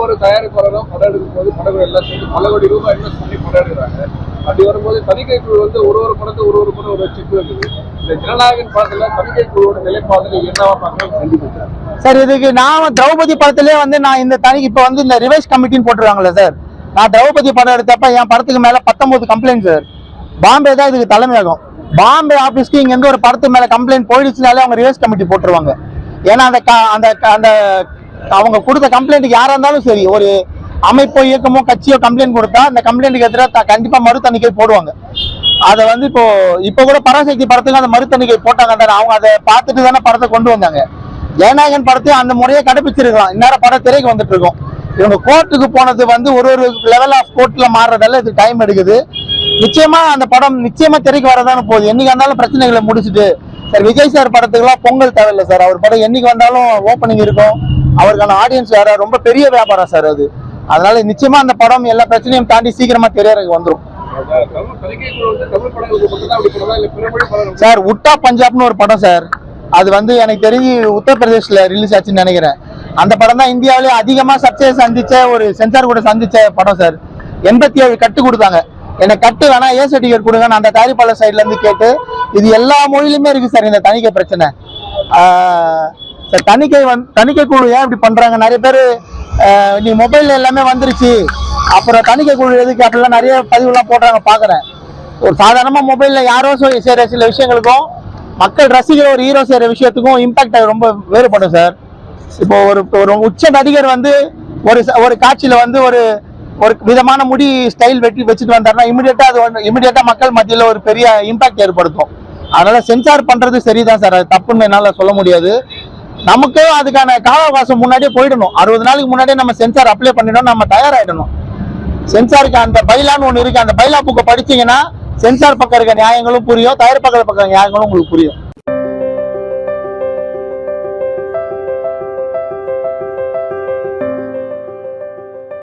ஒவ்வொரு தயாரிப்பாளரும் படம் எடுக்கும் போது படங்கள் எல்லாம் சேர்த்து பல கோடி ரூபாய் இன்வெஸ்ட் பண்ணி படம் எடுக்கிறாங்க. அப்படி வரும்போது தணிக்கை குழு வந்து ஒரு ஒரு படத்தை ஒரு ஒரு படம் ஒரு செக் இருக்குது இந்த ஜனநாயகன் படத்துல தணிக்கை குழுவோட நிலைப்பாடு என்னவா பார்க்கலாம்? கண்டிப்பா. சார் இதுக்கு நான் திரௌபதி படத்திலே வந்து நான் இந்த தனி இப்போ வந்து இந்த ரிவைஸ் கமிட்டின்னு போட்டுருவாங்கல்ல சார். நான் திரௌபதி படம் எடுத்தப்ப என் படத்துக்கு மேல பத்தொன்பது கம்ப்ளைண்ட் சார். பாம்பே தான் இதுக்கு தலைமையாகும். பாம்பே ஆபீஸ்க்கு இங்க எந்த ஒரு படத்து மேல கம்ப்ளைண்ட் போயிடுச்சுனாலே அவங்க ரிவைஸ் கமிட்டி போட்டுருவாங்க. ஏன்னா அந்த அந்த அந்த அவங்க கொடுத்த கம்ப்ளைண்ட்டுக்கு யாரா இருந்தாலும் சரி ஒரு அமைப்போ இயக்கமோ கட்சியோ கம்ப்ளைண்ட் கொடுத்தா அந்த கம்ப்ளைண்ட்டுக்கு எதிராக கண்டிப்பா மறு தணிக்கை போடுவாங்க. அதை வந்து இப்போ இப்போ கூட பராசக்தி படத்துக்கு அந்த மறு தணிக்கை போட்டாங்க தானே அவங்க அதை பார்த்துட்டு தானே படத்தை கொண்டு வந்தாங்க. ஜனநாயகன் படத்தையும் அந்த முறையை கடைபிடிச்சிருக்கலாம் இந்நேரம் படம் திரைக்கு வந்துட்டு இருக்கோம். இவங்க கோர்ட்டுக்கு போனது வந்து ஒரு ஒரு லெவல் ஆஃப் கோர்ட்ல மாறுறதால இது டைம் எடுக்குது. நிச்சயமா அந்த படம் நிச்சயமா திரைக்கு வரதானே போகுது. என்னைக்கு வந்தாலும் பிரச்சனைகளை முடிச்சுட்டு சார் விஜய் சார் படத்துக்குலாம் பொங்கல் தேவையில்லை சார். அவர் படம் என்னைக்கு வந்தாலும் ஓப்பனிங் இருக்கும். அவருக்கான ஆடியன்ஸ் வேற ரொம்ப பெரிய வியாபாரம் சார் அது. அதனால நிச்சயமா அந்த படம் எல்லா பிரச்சனையும் தாண்டி சீக்கிரமா திரையரங்கு வந்துரும். சார் உட்டா பஞ்சாப்னு ஒரு படம் சார் அது வந்து எனக்கு தெரிஞ்சு உத்தரப்பிரதேஷ்ல ரிலீஸ் ஆச்சுன்னு நினைக்கிறேன். அந்த படம் தான் இந்தியாவிலே அதிகமா சர்ச்சையை சந்திச்ச ஒரு சென்சார் கூட சந்திச்ச படம் சார் எண்பத்தி ஏழு கட்டு கொடுத்தாங்க. எனக்கு கட்டு வேணா ஏ சர்டிஃபிகேட் கொடுங்க நான் அந்த தயாரிப்பாளர் சைட்ல இருந்து கேட்டு இது எல்லா மொழியிலுமே இருக்கு சார் இந்த தணிக்கை பிரச்சனை. சார் தணிக்கை வந் தணிக்கை குழு ஏன் இப்படி பண்ணுறாங்க நிறைய பேர் நீ மொபைலில் எல்லாமே வந்துருச்சு. அப்புறம் தணிக்கை குழு எதுக்கு அப்படிலாம் நிறைய பதிவுலாம் போடுறாங்க பார்க்குறேன் ஒரு சாதாரணமாக மொபைலில் யாரோ செய்கிற சில விஷயங்களுக்கும் மக்கள் ரசிக்கிற ஒரு ஹீரோ செய்கிற விஷயத்துக்கும் இம்பாக்ட் ரொம்ப வேறுபடும் சார் இப்போ ஒரு ஒரு உச்ச நடிகர் வந்து ஒரு ச- ஒரு காட்சியில் வந்து ஒரு ஒரு விதமான முடி ஸ்டைல் வெட்டி வச்சுட்டு வந்தாருன்னா இமிடியேட்டாக அது வந்து மக்கள் மத்தியில் ஒரு பெரிய இம்பாக்ட் ஏற்படுத்தும். அதனால் சென்சார் பண்றது சரிதான் சார் அது தப்புன்னு என்னால் சொல்ல முடியாது. நமக்கு அதுக்கான கால அவகாசம் முன்னாடியே போயிடணும். அறுபது நாளைக்கு முன்னாடியே நம்ம சென்சார் அப்ளை பண்ணிடணும் நம்ம தயாராயிடணும். சென்சாருக்கு அந்த பைலான்னு ஒன்று இருக்கு. அந்த பைலா புக்கை படிச்சீங்கன்னா சென்சார் பக்கம் இருக்க நியாயங்களும் புரியும் தயார் பக்கத்து பக்கம் நியாயங்களும் உங்களுக்கு புரியும்.